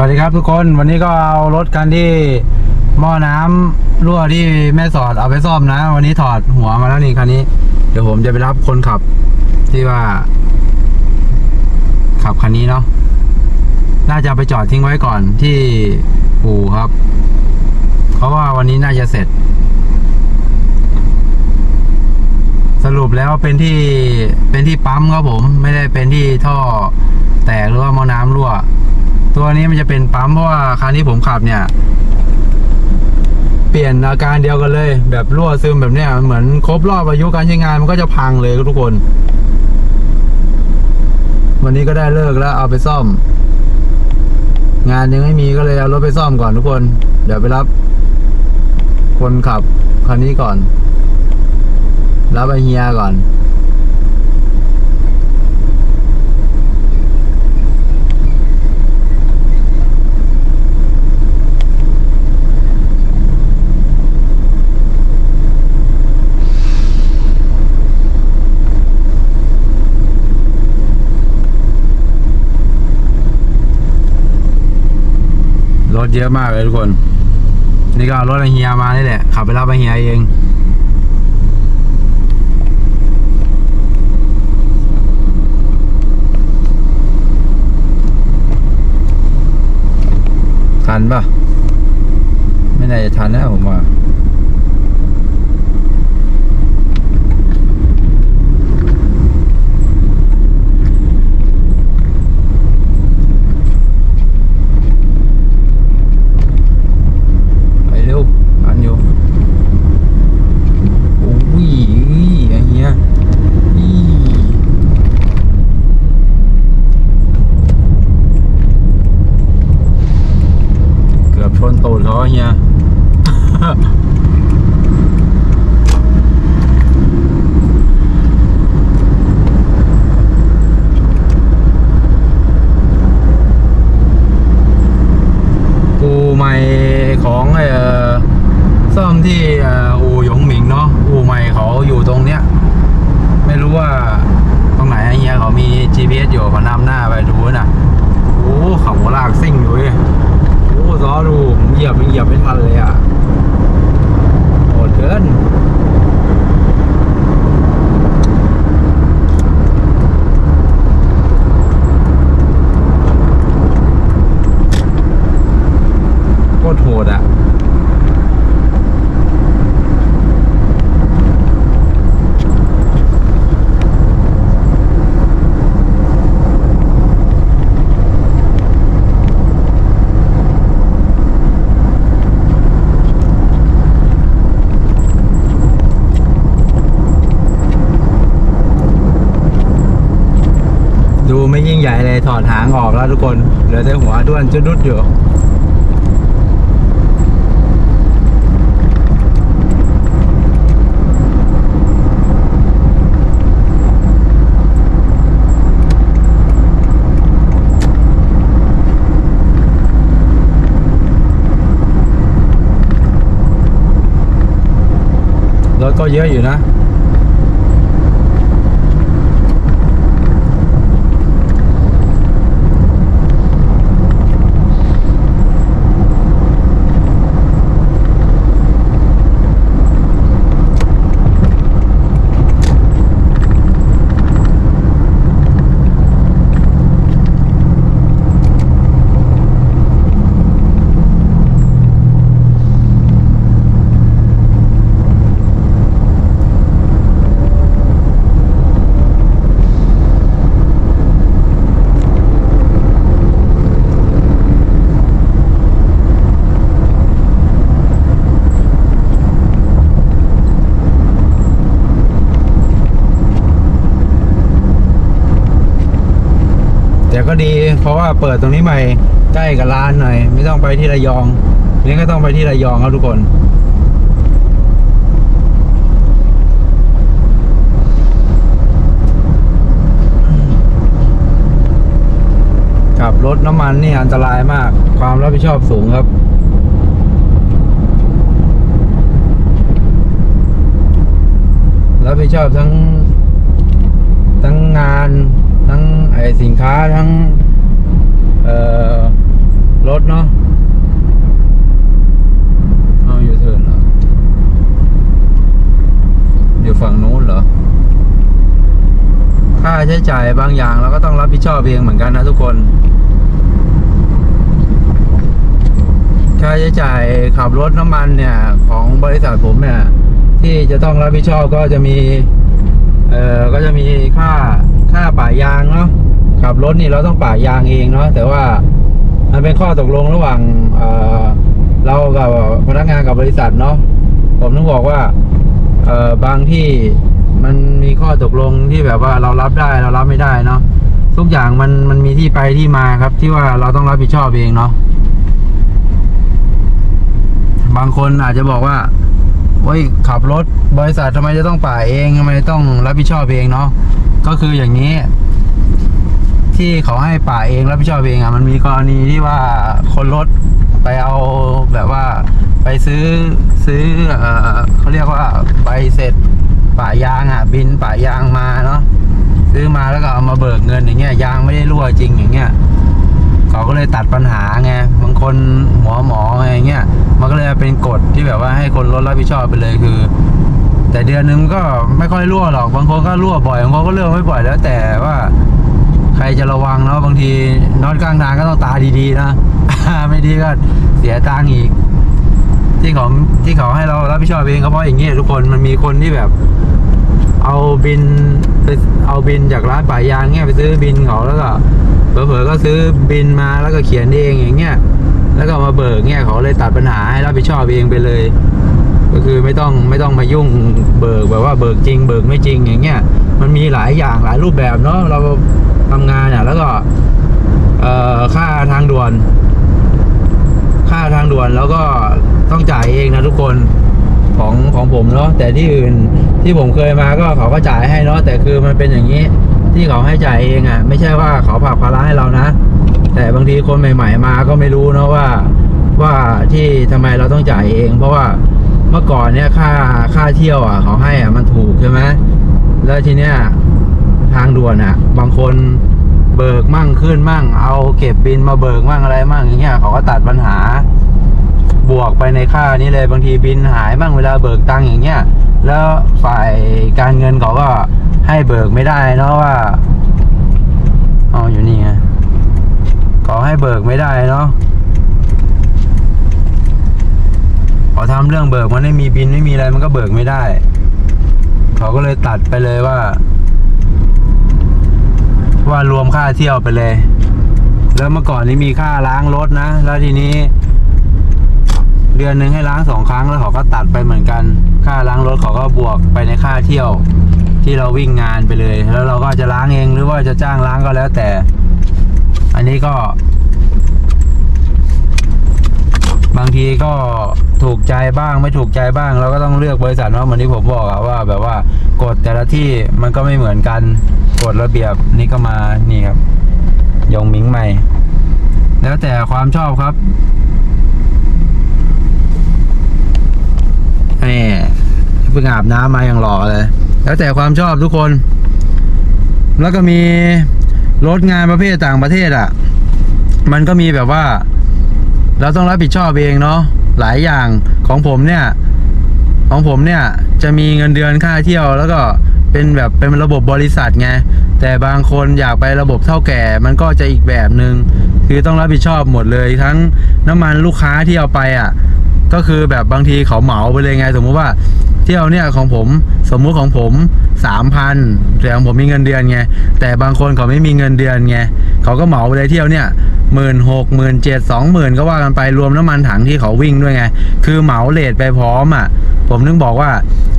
วัสดีครับทุกคนวันนี้ก็เอารถกันที่หม้อน้ำรั่วที่แม่สอดเอาไปซ่อมนะ วันนี้ถอดหัวมาแล้วนี่คันนี้ เดี๋ยวผมจะไปรับคนขับ ที่ว่า ขับคันนี้เนาะน่าจะไปจอดทิ้งไว้ก่อนที่อู่ครับ เพราะว่าวันนี้น่าจะเสร็จ สรุปแล้วเป็นที่เป็นที่ปั๊มครับผม ไม่ได้เป็นที่ท่อแตกหรือว่าหม้อน้ำรั่ว ตัวนี้มันจะเป็นปั๊มเพราะว่าคันที่ผมขับเนี่ย เปลี่ยนอาการเดียวกันเลย แบบรั่วซึมแบบเนี้ยเหมือนครบรอบอายุการใช้งานมันก็จะพังเลยทุกคน วันนี้ก็ได้เลิกแล้วเอาไปซ่อม งานยังไม่มีก็เลยเอารถไปซ่อมก่อนทุกคน เดี๋ยวไปรับ คนขับคันนี้ก่อน รับไอเฮียก่อน รถเยอะมากเลยทุกคน นี่ก็รถไอเฮียมานี่แหละ ขับไปรับไปเฮียเองทันปะไม่น่าจะทันนะผมว่า ไปเร็วทันอยู่โอ้ยไอ้เหี้ยอีเกือบชนตูดเขาไอ้เฮีย อูใหม่ของเอ่อซ่อมที่เอ่ออูหยงหมิงเนาะอูใหม่เขาอยู่ตรงเนี้ย ไม่รู้ว่าตรงไหนไอ้เฮียเขามี GPS อยู่เขานำหน้าไปดูน่ะโอ้เขาหัวลากซิ่งอยู่เว้ยโอ้ซอดูเหยียบเหยียบไม่ทันเลยอะโหดเกิน โคตรโหดอะ ดูไม่ยิ่ งใหญ่เลยถอดหางออกแล้วทุกคนเหลือแต่หัวด้วนจุดุดอยู่รถก็เยอะอยู่นะ ก็ดี เพราะว่าเปิดตรงนี้ใหม่ใกล้กับร้านหน่อย ไม่ต้องไปที่ระยองนี่ก็ต้องไปที่ระยองครับทุกคนขับรถน้ำมันนี่อันตรายมาก ความรับผิดชอบสูงครับ รับผิดชอบทั้ง ทั้งงานทั้ง ไอสินค้าทั้งรถเนาะเอาอยู่เทินเหรออยู่ฝั่งนู้นเหรอ ค่าใช้จ่ายบางอย่างเราก็ต้องรับผิดชอบเองเหมือนกันนะทุกคน ค่าใช้จ่ายขับรถน้ำมันเนี่ย ของบริษัทผมเนี่ย ที่จะต้องรับผิดชอบก็จะมี เอ่อ ก็จะมีค่าค่าป่ายางเนาะ ขับรถนี่เราต้องป่ายางเองเนาะแต่ว่ามันเป็นข้อตกลงระหว่างเเรากับพนักงานกับบริษัทเนาะผมต้องบอกว่าบางที่มันมีข้อตกลงที่แบบว่าเรารับได้เรารับไม่ได้เนาะทุกอย่างมันมันมีที่ไปที่มาครับ ที่ว่าเราต้องรับผิดชอบเองเนาะบางคนอาจจะบอกว่าโอ้ยขับรถบริษัททำไมจะต้องป่าเองทำไมต้องรับผิดชอบเองเนาะก็คืออย่างนี้ ที่เขาให้ป่าเองรับผิดชอบเองอะมันมีกรณีที่ว่าคนรถไปเอาแบบว่า ไปซื้อซื้อเออเขาเรียกว่าใบเสร็จป่ายางอะ บินป่ายางมาเนาะซื้อมาแล้วก็เอามาเบิกเงินอย่างเงี้ยยางไม่ได้รั่วจริงอย่างเงี้ยเขาก็เลยตัดปัญหาไงบางคนหัวหมออะไรเงี้ยมันก็เลยเป็นกฎที่แบบว่าให้คนรถรับผิดชอบไปเลยคือ แต่เดือนนึงก็ไม่ค่อยรั่วหรอกบางคนก็รั่วบ่อยบางคนก็เลื่อนไม่บ่อยแล้วแต่ว่า ใครจะระวังเนาะบางทีน็อตกลางทางก็ต้องตาดีๆนะ ไม่ดีก็เสียตังค์อีก ที่เขาที่เขาให้เรารับผิดชอบเองก็เพราะอย่างเงี้ยทุกคนมันมีคนที่แบบ เอาบินไปเอาบินจากร้านป่ายางเงี้ยไปซื้อบินเขาแล้วก็เผลอๆก็ซื้อบินมาแล้วก็เขียนเองอย่างเงี้ยแล้วก็มาเบิกเงี้ยเขาเลยตัดปัญหาให้รับผิดชอบเองไปเลย ก็คือไม่ต้องไม่ต้องมายุ่งเบิกแบบว่าเบิกจริง เบิกไม่จริงอย่างเงี้ยมันมีหลายอย่างหลายรูปแบบเนาะเรา ทำงานเนี่ย แล้วก็ เอ่อค่าทางด่วน ค่าทางด่วนแล้วก็ต้องจ่ายเองนะทุกคนของของผมเนาะแต่ที่อื่นที่ผมเคยมาก็เขาก็จ่ายให้เนาะแต่คือมันเป็นอย่างนี้ ที่เขาให้จ่ายเองอะ่ะ ไม่ใช่ว่าเขาผลักภาระให้เรานะ แต่บางทีคนใหม่ ๆ มาก็ไม่รู้เนาะว่าว่าที่ทำไมเราต้องจ่ายเอง เพราะว่าเมื่อก่อนเนี่ยค่าค่าเที่ยวอะ เขาให้อะมันถูกใช่ไหมแล้วทีเนี้ย ทางด่วนอะ บางคนเบิกมั่งขึ้นมั่ง เอาเก็บบินมาเบิกมั่งอะไรมั่งอย่างเงี้ยเขาก็ตัดปัญหา บวกไปในค่านี้เลยบางทีบินหายมั่งเวลาเบิกตังค์อย่างเงี้ย แล้วฝ่ายการเงินเขาก็ให้เบิกไม่ได้เนาะว่าเอ๋อยู่นี่ไงขาให้เบิกไม่ได้เนาะขาทำเรื่องเบิกมันไม่มีบินไม่มีอะไรมันก็เบิกไม่ได้ เขาก็เลยตัดไปเลยว่า ว่ารวมค่าเที่ยวไปเลย แล้วเมื่อก่อนนี้มีค่าล้างรถนะ แล้วทีนี้ เดือนหนึ่งให้ล้างสองครั้งแล้วเขาก็ตัดไปเหมือนกัน ค่าล้างรถเขาก็บวกไปในค่าเที่ยว ที่เราวิ่งงานไปเลย แล้วเราก็จะล้างเองหรือว่าจะจ้างล้างก็แล้วแต่ อันนี้ก็ บางทีก็ถูกใจบ้างไม่ถูกใจบ้าง เราก็ต้องเลือกบริษัทเนาะเหมือนที่ผมบอกอะว่า แบบว่ากฎแต่ละที่มันก็ไม่เหมือนกัน กฎระเบียบนี่ก็มานี่ครับ ยงมิงใหม่ แล้วแต่ความชอบครับแหมเพิ่งอาบน้ำมาอย่างหล่อเลย แล้วแต่ความชอบทุกคน แล้วก็มีรถงานประเภทต่างประเทศอะ มันก็มีแบบว่า เราต้องรับผิดชอบเองเนาะหลายอย่างของผมเนี่ย ของผมเนี่ยจะมีเงินเดือนค่าเที่ยวแล้วก็ เป็นแบบเป็นระบบบริษัทไงแต่บางคนอยากไประบบเท่าแก่มันก็จะอีกแบบหนึง่งคือต้องรับผิดชอบหมดเลยทั้งน้ำมันลูกค้าที่เอาไปอะ ก็คือแบบบางทีเขาเหมาไปเลยไง สมมุติว่าเที่ยวเนี่ยของผมสมมุติของผมสามพันแต่ของผมมีเงินเดือนไงแต่บางคนเขาไม่มีเงินเดือนไงเขาก็เหมาไปเลยเที่ยวเนี่ยหมื่นหกหมื่นเจ็ดสองหมื่นก็ว่ากันไปรวมน้ำมันถังที่เขาวิ่งด้วยไง คือเหมาเลทไปพร้อมอะ ผมนึกบอกว่า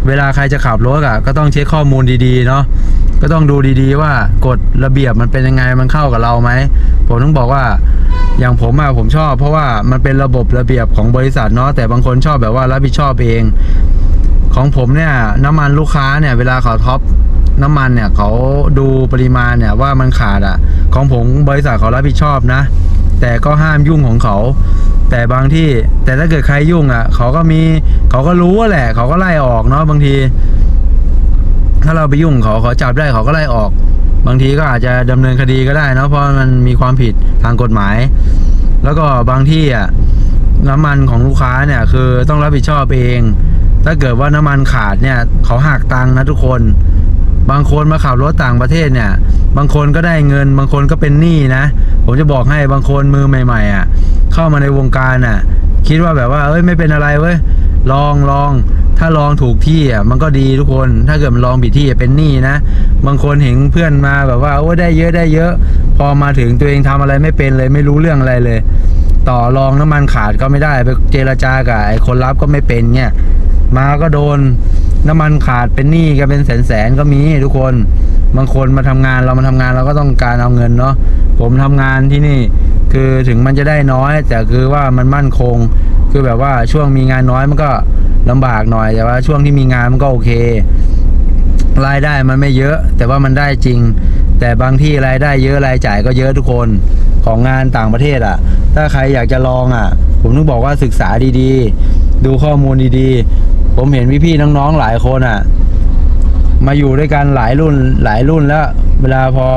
เวลาใครจะขับรถอะก็ต้องเช็คข้อมูลดีๆเนาะ ก็ต้องดูดีๆว่ากฎระเบียบมันเป็นยังไงมันเข้ากับเราไหมผมต้องบอกว่าอย่างผมอะผมชอบ เพราะว่ามันเป็นระบบระเบียบของบริษัทเนาะแต่บางคนชอบแบบว่ารับผิดชอบเอง ของผมเนี่ยน้ำมันลูกค้าเนี่ยเวลาเขาท็อปน้ำมันเนี่ยเขาดูปริมาณเนี่ยว่ามันขาดอะของผมบริษัทเขารับผิดชอบนะ แต่ก็ห้ามยุ่งของเขา แต่บางที่แต่ถ้าเกิดใครยุ่งอะเขาก็มีเขาก็รู้แหละ เขาก็ไล่ออกเนาะบางที ถ้าเราไปยุ่งเขาเขาจับได้เขาก็ไล่ออก บางทีก็อาจจะดำเนินคดีก็ได้นะเพราะมันมีความผิดทางกฎหมาย แล้วก็บางที่อะน้ำมันของลูกค้าเนี่ยคือต้องรับผิดชอบเอง ถ้าเกิดว่าน้ำมันขาดเนี่ยเขาหักตังค์นะทุกคน บางคนมาขับรถต่างประเทศเนี่ย บางคนก็ได้เงิน บางคนก็เป็นหนี้นะ ผมจะบอกให้บางคนมือใหม่ๆอะเข้ามาในวงการอะ คิดว่าแบบว่าเอ้ยไม่เป็นอะไรเว้ยลองลอง ถ้าลองถูกที่อะมันก็ดีทุกคน ถ้าเกิดมันลองผิดที่เป็นหนี้นะ บางคนเห็นเพื่อนมาแบบว่าโอ้ได้เยอะได้เยอะ พอมาถึงตัวเองทำอะไรไม่เป็นเลยไม่รู้เรื่องอะไรเลย ต่อรองน้ำมันขาดก็ไม่ได้ไปเจรจากับไอ้คนรับก็ไม่เป็นเนี่ยมาก็โดนน้ำมันขาดเป็นหนี้กันเป็นแสนแสนก็มีทุกคน บางคนมาทำงานเรามาทำงานเราก็ต้องการเอาเงินเนาะผมทำงานที่นี่ คือถึงมันจะได้น้อย แต่คือว่ามันมั่นคง คือแบบว่าช่วงมีงานน้อยมันก็ ลำบากหน่อยแต่ว่าช่วงที่มีงานมันก็โอเค รายได้มันไม่เยอะ แต่ว่ามันได้จริง แต่บางที่รายได้เยอะรายจ่ายก็เยอะทุกคนของงานต่างประเทศอะ ถ้าใครอยากจะลองอะ ผมต้องบอกว่าศึกษาดีๆ ดูข้อมูลดีๆ ผมเห็นพี่ๆน้องๆหลายคนอะ มาอยู่ด้วยกันหลายรุ่นหลายรุ่นแล้ว เวลาพอ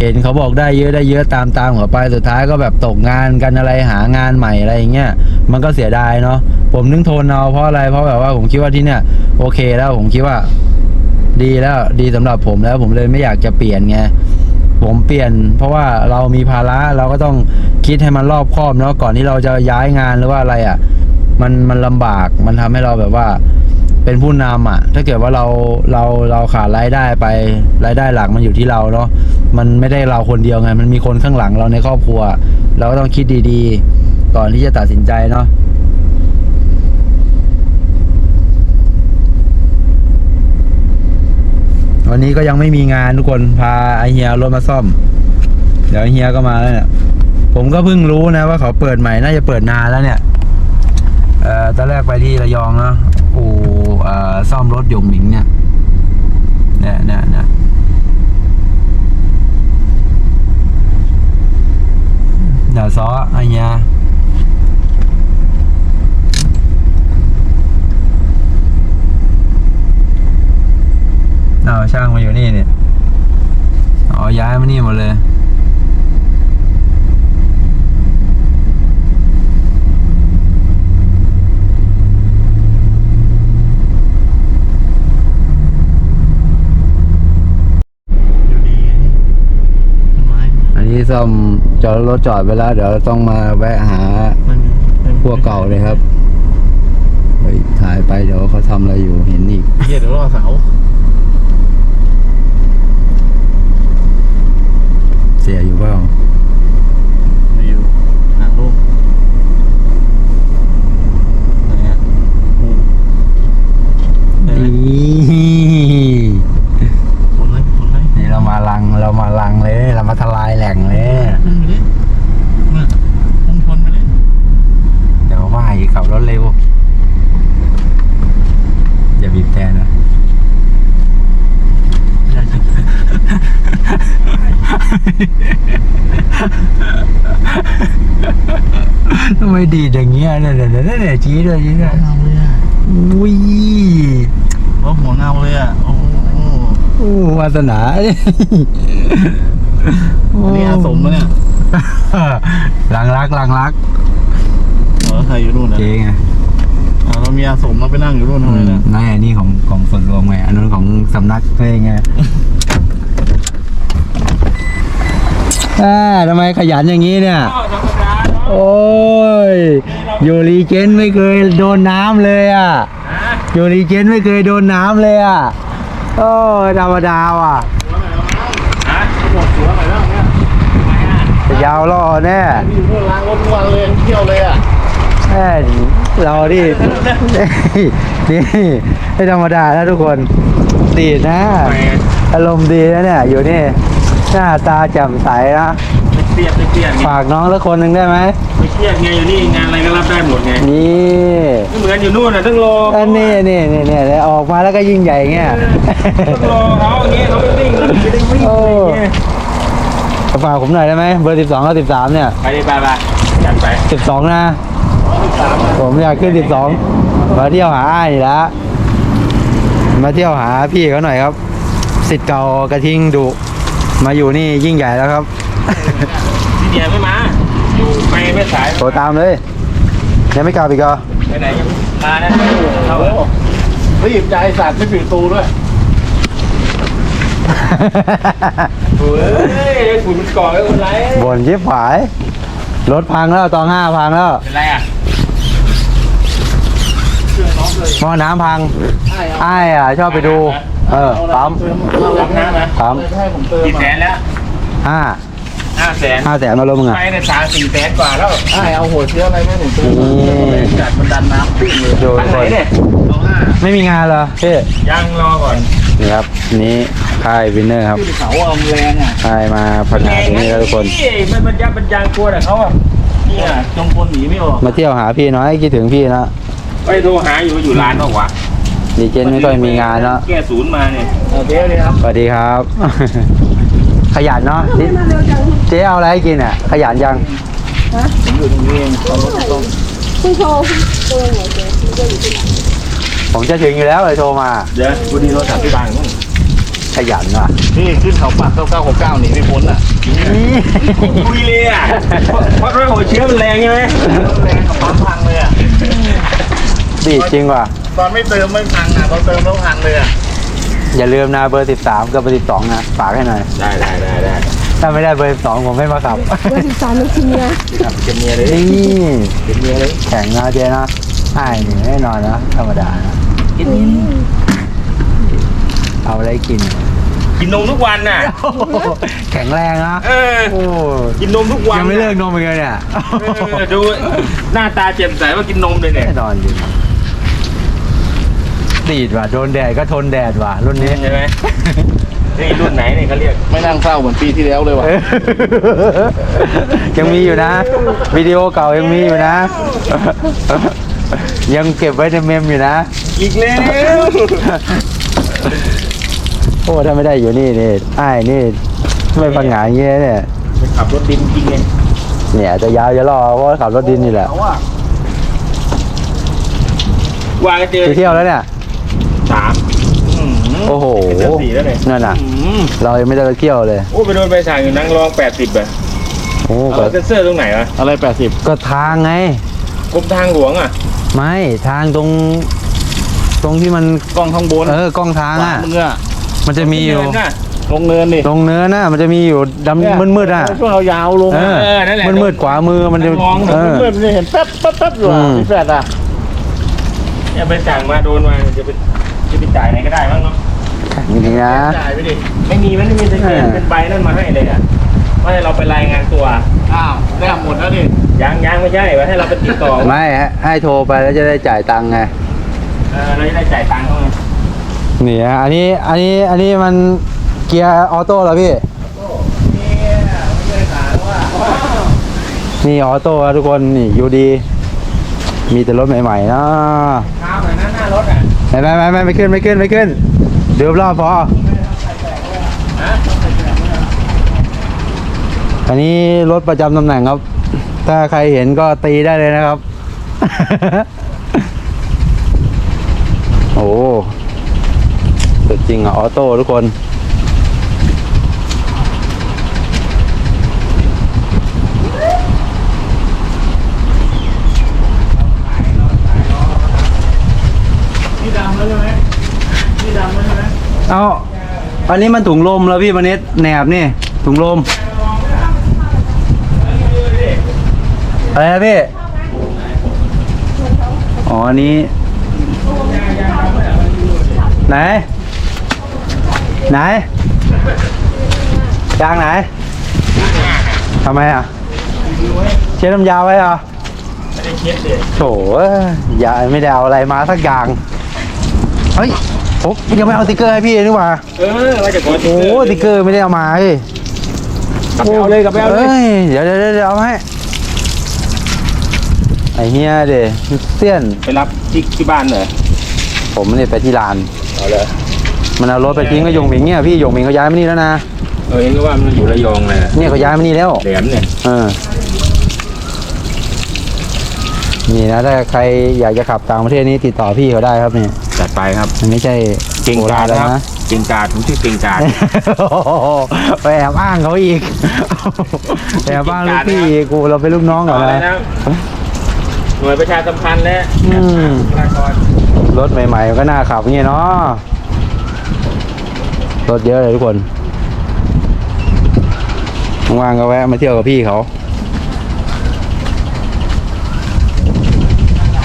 เห็นเขาบอกได้เยอะได้เยอะตามตามเขาไปสุดท้ายก็แบบตกงานกันอะไรหางานใหม่อะไรอย่างเงี้ยมันก็เสียดายเนาะ ผมนึงทนเอาเพราะอะไรเพราะแบบว่าผมคิดว่าที่เนี่ย โอเคแล้วผมคิดว่า ดีแล้วดีสำหรับผมแล้วผมเลยไม่อยากจะเปลี่ยนไงผมเปลี่ยน เพราะว่าเรามีภาระเราก็ต้องคิดให้มันรอบคอบเนาะก่อนที่เราจะย้ายงานหรือว่าอะไรอะ่ะ มันมันลำบากมันทำให้เราแบบว่า เป็นผู้นำอะ ถ้าเกิดว่าเราเราเราขาดรายได้ไปรายได้หลักมันอยู่ที่เราเนาะมันไม่ได้เราคนเดียวไง มันมีคนข้างหลังเราในครอบครัว เราก็ต้องคิดดีๆ ก่อนที่จะตัดสินใจเนาะ วันนี้ก็ยังไม่มีงานทุกคนพาไอเฮียรถมาซ่อม เดี๋ยวเฮียก็มาแล้วเนี่ยผมก็เพิ่งรู้นะว่าเขาเปิดใหม่น่าจะเปิดนานแล้วเนี่ยเอ่อตอนแรกไปที่ระยองเนาะอู่เอ่อซ่อมรถยงหมิงเนี่ยเนี่ยเนี่ยเนี่ยเดี๋ยวซ้อไอเฮีย เอาช่างมาอยู่นี่เนี่ยอ๋อย้ายมานี่หมดเลยอยู่ดีไงต้นไม้อันนี้ซ่อมจอดรถจอดไปแล้ว เดี๋ยวต้องมาแวะหามันมันพวกเก่าเลยครับ ไปถ่ายไปเดี๋ยวเขาทำอะไรอยู่เห็นอีกเฮียเดี๋ยวรอเสา เสียอยู่เปล่า ไม่อยู่หางลูกไหนอะอืมไหน นี่ คนไรคนไร นี่เรามาลังเรามาลังเลย เรามาทลายแหล่งเลย ขึ้นไปดิมาพุ่งชนไปเลย เดี๋ยวว่าให้ขับรถเร็วอย่าบีบแต่นะ อยากจะ ทำไม ดีดอย่างเงี้ยเนี่ยเนี่ยเนี่ยเนี่ยชี้ด้วยชี้ด้วยเงาเลยอะอุ้ยรถหัวเงาเลยอะโอ้โหโอ้วาสนาอันนี้อาสมแล้วเนี่ยหลังรักหลังรักเออใครอยู่นู่นนะเจ๊ไงอ่าเรามีอาสมเราไปนั่งอยู่นู่นทำไมเนี่ยนั่นไงนี่ของของส่วนรวมไงอันนั้นของสำนักเองไงอ่าทำไมขยันอย่างนี้เนี่ย โอ้ยอยู่รีเจนไม่เคยโดนน้ำเลยอะอยู่รีเจนไม่เคยโดนน้ำเลยอะโอ้ยธรรมดาว่ะฮะบอกหัวหน่อยแล้วเนี่ยทำไมอะจะยาวล่อแน่มีอยู่นู่นล้างรถทุกวันเลยเที่ยวเลยอะแม่เราดินี่ไม่ธรรมดานะทุกคนดีดนะ อารมณ์ดีนะเนี่ย อยู่นี่ หน้าตาแจ่มใสนะ เครียดไม่เครียดไงฝากน้องสักคนหนึ่งได้ไหมไม่เครียดไงอยู่นี่งานอะไรก็รับได้หมดไงนี่ไม่เหมือนอยู่นู่นน่ะต้องรออันนี้นี่นี่นี่เดี๋ยวออกมาแล้วก็ยิ่งใหญ่เงี้ยต้องรอเขาอย่างเงี้ยเขาไม่วิ่งไม่ได้วิ่งโอ้อย่างเงี้ยฝากผมหน่อยได้ไหมเบอร์สิบสองกับสิบสามเนี่ยไปดิไปไปจัดไปสิบสองนะสามอะผมอยากขึ้นสิบสองมาเที่ยวหาอ้ายนี่ละมาเที่ยวหาพี่เขาหน่อยครับสิทธิ์เก่ากระทิงดุมาอยู่นี่ยิ่งใหญ่แล้วครับ พี่เดียไม่มา อยู่ไปไม่สายโทรตามเลย ยังไม่กลับอีกเหรอไปไหนยังมานะเขารีบใจสัตว์ไม่ปิดประตูด้วยเฮ้ยฝุ่นมันก่อไว้คนไรบ่นยิบหาย รถพังแล้วตองห้าพังแล้ว เป็นไรอะหม้อน้ำพังไอ้อะชอบไปดู เออปั๊มรับน้ำนะปั๊มติมกี่แสนแล้วห้า ห้าแสนห้าแสนมาลงมึงอะไปเนี่ยสามสี่แสนกว่าแล้วไอ้เอาหัวเชื้ออะไรให้ผมเติมนี่จัดมันดันน้ำพุ่งเลยดูคันไหนเนี่ยเอาห้าไม่มีงานเหรอพี่ยังรอก่อนนี่ครับอันนี้ค่ายวินเนอร์ครับขึ้นเขาเอาแรงอะค่ายมาพัฒนาตรงนี้แล้วทุกคนมันมันยับมันยางกลัวแต่เขาอะเนี่ยจงพลหนีไม่ออกมาเที่ยวหาพี่น้อยคิดถึงพี่นะไปโทรหาอยู่อยู่ร้านเปล่าวะดีเจนไม่ค่อยมีงานเนาะแก้ศูนย์มาเนี่ยเอาเดี๋ยวเลยครับสวัสดีครับ ขยันเนาะนี่ เจ๊เอาอะไรให้กินอะ ขยันยังผมอยู่ตรงนี้เองตอนรถต้องคุณโทรตัวไหนเจ๊คุณก็อยู่ที่ไหนผมจะถึงอยู่แล้วเลยโทรมา เดี๋ยวกูดีโทรศัพท์ที่บ้านมึงขยันว่ะนี่ขึ้นเขาปัก9969หนีไม่พ้นอะคุยเลยอะเพราะด้วยหัวเชื้อมันแรงใช่ไหมแรงกับปั๊มพังเลยอะดีจริงว่ะ ตอนไม่เติมไม่พังอะตอนเติมแล้วพังเลยอะอย่าลืมนะเบอร์ 13 กับเบอร์ 12 นะ ฝากให้หน่อย ได้ได้ได้ได้ ถ้าไม่ได้เบอร์12ผมไม่มาขับเบอร์สิบสามน้ำชิมเนี่ยเก็บเมียเลยนี่เก็บเมียเลยแข็งนะเจ๊นะไอ้นี่แน่นอนนะธรรมดานะเอาอะไรกิน กินนมทุกวันน่ะแข็งแรงนะเออโอ้กินนมทุกวันยังไม่เลิกนมอีกเลยเนี่ยเออดูหน้าตาแจ่มใสว่ากินนมเลยเนี่ยแน่นอนจริงดีดว่ะโดนแดดก็ทนแดดว่ะรุ่นนี้ใช่ไหม นี่รุ่นไหนเนี่ยเขาเรียกไม่นั่งเศร้าเหมือนปีที่แล้วเลยว่ะเออยังมีอยู่นะ วิดีโอเก่ายังมีอยู่นะ ยังเก็บไว้ในเมมอยู่นะ อีกแล้วโอ้ถ้าไม่ได้อยู่นี่นี่ไอ้ายนี่ไม่พังงานเงี้ยเนี่ยขับรถดินจริงไงเนี่ยจะยาวจะรอเพราะว่าขับรถดินนี่แหละเขาอะวางเจอกี่เที่ยวแล้วเนี่ยสาม โอ้โหเที่ยวสี่แล้วเนี่ยนั่นน่ะ อืมเรายังไม่ได้ไปเที่ยวเลย โอ้ไปโดนไปสั่งอยู่นั่งรองแปดสิบอะโอ้เอาก็เซ็นเซอร์ตรงไหนวะอะไร80ก็ทางไง กรมทางหลวงอะไม่ทางตรง ตรงที่มัน กล้องข้างบนเออกล้องทางอะมึงอะมันจะมีอยู่ เนินน่ะ ลงเนินดิตรงเนื้อน่ะมันจะมีอยู่ดำมืดๆอะ ช่วงเอายาวลงเออะอเออนั่นแหละมืดๆขวามือมันจะมองเออเมื่อมันจะเห็นแป๊บแป๊บแป๊บอยู่อะอืม พี่แฟดอะ เนี่ยไปสั่งมาโดนมาจะไปจะไปจ่ายไหนก็ได้บ้างเนาะ จริงๆนะ จ่ายไปดิ ไม่มีมันไม่มีจะเขียนเออเป็นใบนั่นมาให้เลยอะว่าให้เราไปรายงานตัว อ้าวได้หมดแล้วดิ ยังยังไม่ใช่ว่าให้เราไปติดต่อไม่ให้ให้โทรไปแล้วจะได้จ่ายตังค์ไง เออเราจะได้จ่ายตังค์เขาไงนี่ฮะอันนี้อันนี้อันนี้มันเกียร์ออโต้เหรอพี่ นี่ออโต้ครับทุกคนนี่อยู่ดี มีแต่รถใหม่ๆนะข้าวหน่อยนะหน้ารถอะไม่ไม่ไม่ไม่ไม่ขึ้นไม่ขึ้นไม่ขึ้น เดี๋ยวรอบพออันนี้รถประจำตำแหน่งครับ ถ้าใครเห็นก็ตีได้เลยนะครับ โอ้สุดจริงอะ ออโต้ทุกคนดำแล้วใช่ไหมนี่ดำแล้วใช่ไหม เอาอันนี้มันถุงลมแล้วพี่มันเนตแหนบนี่ ถุงลมอะไรนะพี่ อ๋อ อันนี้ ไหน ไหนยางไหนทำไมอะ เช็ดน้ำยาไว้เหรอไม่ได้เช็ดเลยโถยยายไม่ได้เอาอะไรมาสักอย่าง เฮ้ย โอ้ยังไม่เอาสติกเกอร์ให้พี่เลยนี่หว่าเออว่าจะขอโอ้สติกเกอร์ไม่ได้เอามาเฮ้ยกลับไปเอาเลยกลับไปเอาเลยเอ้ยเดี๋ยวเดี๋ยวเดี๋ยวเอามาให้ไอเฮียเดเสี้ยนไปรับที่ที่บ้านเหรอผมเนี่ยไปที่ลาน เอาเลยมันเอารถไปทิ้งก็ยงหมิงเนี่ยพี่ยงหมิงเขาย้ายมานี่แล้วนะเออเองก็ว่ามันอยู่ระยองเลยเนี่ยเขาย้ายมานี่แล้วแหลมเนี่ยเออนี่นะถ้าใครอยากจะขับต่างประเทศนี้ติดต่อพี่เขาได้ครับเนี่ยจัด ไปครับ มันไม่ใช่เก่งโคการาดชแล้วนะครับนะ เก่งกาดผมชื่อเก่งกาดโอ้โหไปแอบอ้างเขาอีกแอบอ้างลูกพี่อีกกูเราเป็นลูกน้องต่ก่ออนเลยนะนะหน่วยประชาสัมพันธ์และอืมบุคลากรรถใหม่ๆก็น่าขับเงี้ยเนาะรถเยอะเลยทุกคนว่างๆก็แวะมาเที่ยวกับพี่เขา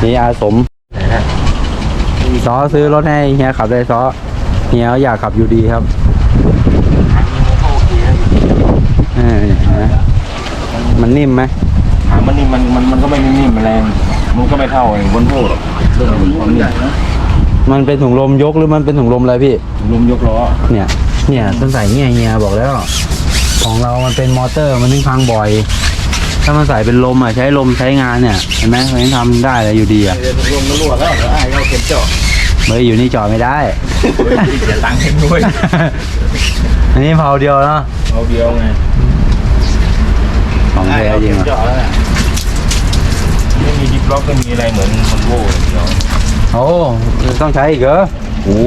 นี่อาสม ซอซื้อรถให้เฮียขับเลยซอเฮียอยากขับอยู่ดีครับเออเนี่ยเห็นไหมมันนิ่มไหมถามมันนี่มันมันมันก็ไม่นิ่มๆแรงมันก็ไม่เท่าไอ้บนโพหรอกเรื่องของความนิ่มมันเป็นถุงลมยกหรือมันเป็นถุงลมอะไรพี่ลมยกล้อเนี่ย เนี่ยต้องใส่เงี้ยเฮียบอกแล้ว ของเรามันเป็นมอเตอร์มันถึงพังบ่อย ถ้ามันใส่เป็นลมอะใช้ลมใช้งานเนี่ยเห็นไหมมันยังทำได้เลยอยู่ดีอะเดี๋ยวลมมันรั่วแล้วเดี๋ยวไอ้ก็เก็บเจาะเฮ้ยอยู่นี่จอดไม่ได้ เสียตังค์เองด้วยอันนี้เผาเดียวเนาะเอาเดียวไงของแท้จริงเก็บอะเจาะแล้วน่ะไม่มีดิฟล็อกไม่มีอะไรเหมือนบนโพเนาะโอ้ต้องใช้อีกเหรอโอ้โห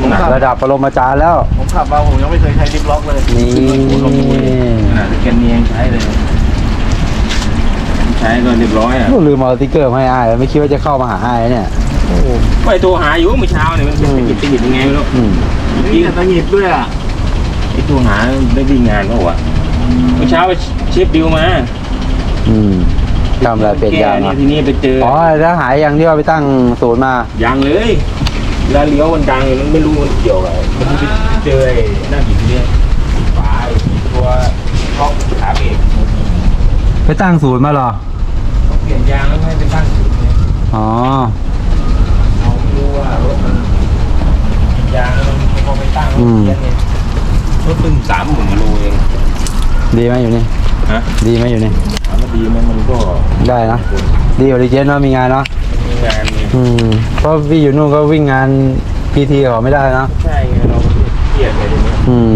มันหนักระดับปรมาจารย์แล้วผมขับมาผมยังไม่เคยใช้ดิฟล็อกเลยนี่ขนาดสแกนเนียงใช้เลย ใช้ก็ เรียบร้อยอะลืมเอาสติ๊กเกอร์มาให้อ้ายไม่คิดว่าจะเข้ามาหาอ้ายเนี่ยไปโทรหาอยู่เมื่อเช้าเนี่ยมันเป็นติดติดยังไงไม่รู้อืมนี่แต่ตังหงิดด้วยอะไอ้โทรหาได้วิ่งงานเปล่าวะเมื่อเช้าไปเชฟดิวมาอืมทำอะไรเปลี่ยนยางแกอะเนี่ยทีนี้ไปเจออ๋อแล้วหายยังที่ว่าไปตั้งศูนย์มายางเลยเวลาเลี้ยวมันดังมันไม่รู้มันเกี่ยวอะไรมันไปเจอไอ้นั่นอีกทีเนี่ยฝาไอ้ตัวท็อปขาเบรกไปตั้งศูนย์มาเหรอ เปลี่ยนยางแล้วให้ไปตั้งศูนย์เนี่ยอ๋อเราไม่รู้ว่ารถมันเปลี่ยนยางแล้วมันพอไปตั้งแล้วมันเปลี่ยนเนี่ยรถเพิ่งสามหมื่นกิโลเองดีไหมอยู่นี่ ฮะดีไหมอยู่นี่ ถามว่าดีไหมมันก็ได้นะ ดีกว่าดีเจนเนาะมีงานเนาะ มีงานเนี่ยอืม เพราะพี่อยู่นู่นก็วิ่งงานพีทีเขาไม่ได้นะใช่ไงเราเครียดเลยทีนี้อืม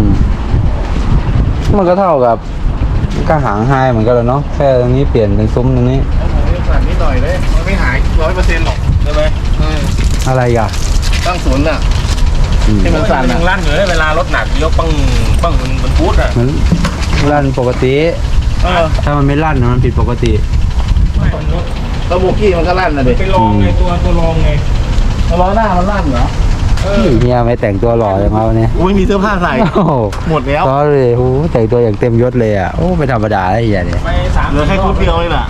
มันก็เท่ากับก็หางไฮเหมือนกันแหล้วเนาะ แค่ตรงนี้เปลี่ยนเป็นซุ้มตรงนี้ แล้ว อยเลย มันไม่หายร้อยเปอร์เซ็นต์หรอกใช่ไหมอะไรอะตั้งศูนย์อะอืมที่มันสั่นยัอะงลั่นอยู่เลยเวลารถหนักยกปังปังมันมันพูดอะมันลั่นปกติเออถ้ามันไม่ลั่นมันผิดปกติแล้วโบกี้มันก็ลั่นนะเด็กไปลองไงตัวตัวลองไงล้อหน้ามันลั่นเหรอเออเฮียไม่แต่งตัวหล่ออย่างเราเนี่ยอุ้ยมีเสื้อผ้าใส่โอ้โหหมดแล้วก็เลยโอ้โหแต่งตัวอย่างเต็มยศเลยอะโอ้ไม่ธรรมดาเลยเฮียเนี่ยไปสามเหลือแค่ชุดเดียวเลยล่ะ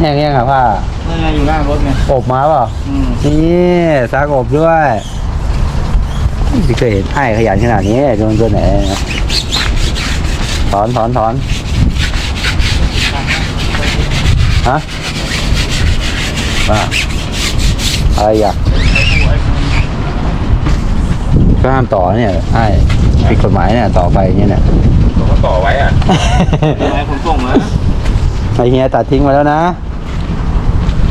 แห้งๆอะผ้านั่นไงอยู่หน้ารถไงอบมาเปล่าอืมนี่ซักอบด้วยไม่เคยเห็นไอ้ขยันขนาดนี้โดนตัวไหนถอนถอนถอนฮะว่าอะไรอะก็ห้ามต่อเนี่ยไอ้ผิดกฎหมายเนี่ยต่อไปเนี่ยเนี่ยผมก็ต่อไว้อะยังไงผมส่งนะไอเฮียตัดทิ้งมาแล้วนะ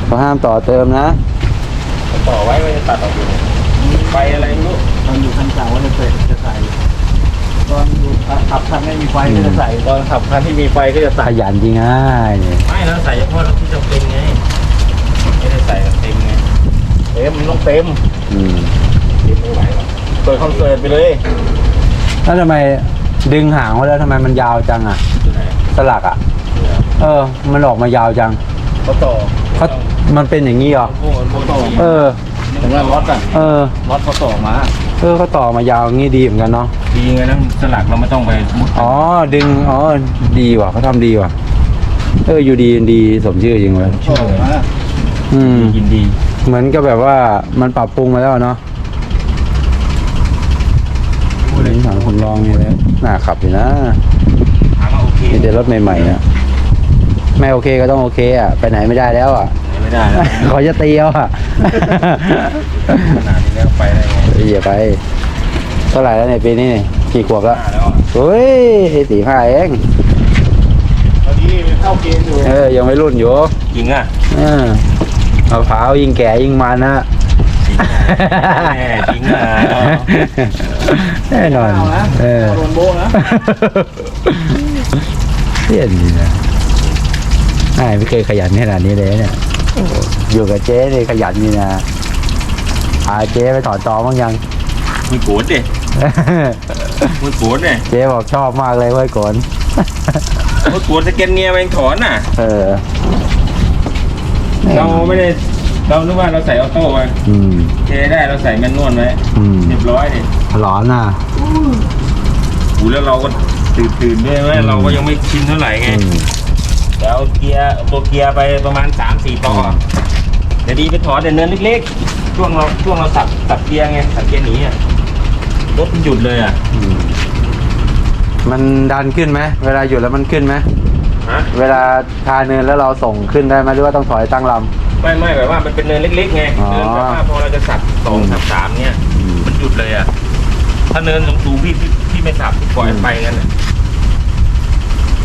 ก็ห้ามต่อเติมนะ ต่อไว้ไม่ได้ตัดออกอยู่ไปอะไรไม่รู้ตอนอยู่คันเก่าว่าจะใส่จะใส่ตอนอยู่ขับคันไม่มีไฟก็จะใส่ตอนขับคันที่มีไฟก็จะขใส่ยันจริงอะเนี่ยไม่แล้วใส่เฉพาะที่จำเป็นไงไม่ได้ใส่แบบเต็มไงเต็มมันต้องเต็มอืมเต็มไม่ไหวหรอกเปิดคอนเสิร์ตไปเลยแล้วทำไมดึงหางไว้แล้วทำไมมันยาวจังอะที่ไหนสลักอะ เออ มันออกมายาวจัง เขาต่อเขามันเป็นอย่างนี้เหรอโอ้โหโอ้โหเออถึงว่าล็อตอะเออล็อตเขาต่อมาเออเขาต่อมายาวอย่างนี้ดีเหมือนกันเนาะดีไงนะสลักเราไม่ต้องไปมุดอ๋อดึงอ๋อดีว่ะเขาทำดีว่ะ เอออยู่ดีดีสมชื่อจริงเว้ยต่อมาอืมยินดี เหมือนกับแบบว่ามันปรับปรุงมาแล้วเนาะนี่ถามผมลองนี่แล้วน่าขับอยู่นะถามว่าโอเคมีแต่รถใหม่ๆนะ ไม่โอเคก็ต้องโอเคอะไปไหนไม่ได้แล้วอะ ไม่ได้แล้วเขาจะตีเอาอะขนาดนี้แล้วไปได้ไงอย่าไป เท่าไหร่แล้วในยปีนี้นี่กี่ขวบแล้วห้าแล้วอะเฮ้ยสี่ห้าเอง ตอนนี้เข้าเกณฑ์อยู่เออ ยังไม่รุ่นอยู่จริงอะเออมะพร้าวยิ่งแก่ยิ่งมันนะแน่จริงอะแน่นอน เอานะเออโดนโบนะเพี้ยนนี่นะ ไอ้ไม่เคยขยันขนาดนี้เลยเนี่ยโอ้อยู่กับเจ๊นี่ขยันนี่นะพาเจ๊ไปถอนตอบ้างยังมึงโกรธดิมึงโกรธดิเจ๊บอกชอบมากเลยเว้ยกนมึงโกรธสแกนเนียร์แม่งถอนน่ะ เออ เราไม่ได้ เรานึกว่าเราใส่ออโต้ไปอืมเทได้เราใส่แมนนวลไว้อืมเรียบร้อยดิร้อนน่ะอูแล้วเราก็เทตื่นๆด้วยไหมเราก็ยังไม่ชินเท่าไหร่ไงอืม เดี๋ยวเกียร์ตัวเกียร์ไปประมาณสามสี่ปอเดี๋ยวดีไปถอนแต่เนินเล็กๆ ช่วงเราช่วงเราสับสับเกียร์ไงสับเกียร์หนีอะรถมันหยุดเลยอะอืมมันดันขึ้นไหมเวลาหยุดแล้วมันขึ้นไหมฮะเวลาทาเนินแล้วเราส่งขึ้นได้ไหมหรือว่าต้องถอยตั้งลไม่ไม่แบบว่ามันเป็นเนินเล็กๆไงอ๋อเนินแบบว่าพอเราจะสับสองสับสามเนี่ยำมันหยุดเลยอะถ้าเนินสูงๆพี่พี่พี่ไม่สับปล่อยไปงั้นน่ะ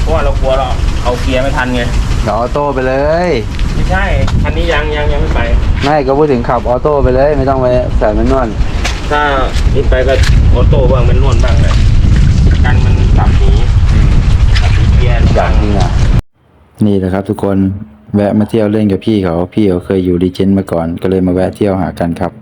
เพราะว่าเรากลัวเรา เอาเกียร์ไม่ทันไงเดี๋ยวออโต้ไปเลย ไม่ใช่คันนี้ยังยังยังไม่ไป ไม่ก็พูดถึงขับออโต้ไปเลย ไม่ต้องไปใส่แมันนวลถ้านี่ไปก็ออโต้บ้างเป็นนวลบ้างเลยกันมันสับหนีสับหนีเกียร์อย่างจริงอะ นี่แหละครับทุกคนแวะมาเที่ยวเล่นกับพี่เขา พี่เขาเคยอยู่ดีเจนมาก่อน ก็เลยมาแวะเที่ยวหากันครับ